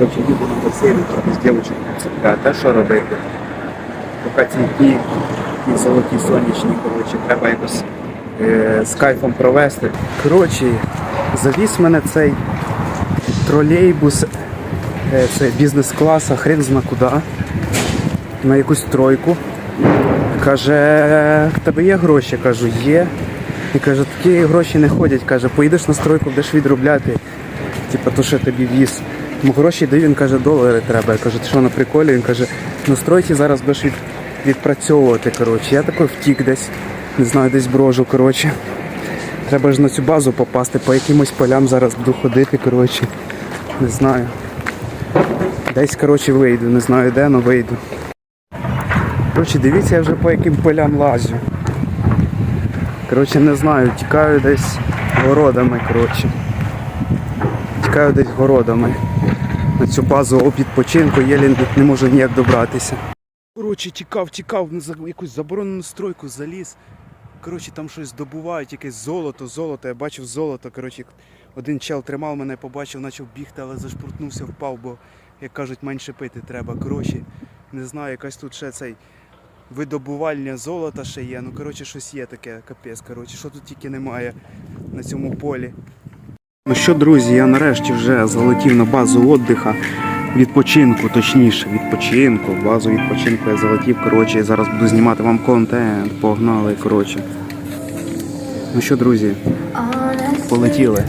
Коротше, їду на басейн з дівчинкою. А та що робити? Поки ці дні, ті золоті сонячні, коротше, треба якось е, з кайфом провести. Коротше, завіз мене цей тролейбус, е, це бізнес-класа, хрен зна куди, на якусь тройку. Каже, в тебе є гроші? Кажу, є. І каже, такі гроші не ходять. Каже, поїдеш на стройку, будеш відробляти. Типа то, що тобі віз. Йому гроші даю, він каже, долари треба. Я кажу, ти що на приколі? Він каже, на стройці зараз будеш від, відпрацьовувати. Коротше. Я такий втік десь, не знаю, десь брожу. Коротше. Треба ж на цю базу попасти, по якимось полям зараз буду ходити, коротше. Не знаю. Десь, коротше, вийду, не знаю де, але вийду. Коротше, дивіться, я вже по яким полям лазю. Коротше, не знаю, тікаю десь городами, коротше. Тікаю десь городами. На цю базу відпочинку єлі не можу ніяк добратися. Коротше, тікав, тікав на якусь заборонену стройку заліз. Коротше, там щось добувають, якесь золото, золото. Я бачив золото. Коротше, один чел тримав мене, побачив, почав бігти, але зашпуртнувся, впав, бо, як кажуть, менше пити треба. Коротше, не знаю, якась тут ще цей видобувальня золота ще є. Ну, коротше, щось є таке, капець. Коротше, що тут тільки немає на цьому полі. Ну що, друзі, я нарешті вже залетів на базу віддиха. Відпочинку, точніше, відпочинку. Базу відпочинку я залетів. Коротше, і зараз буду знімати вам контент. Погнали, коротше. Ну що, друзі, полетіли.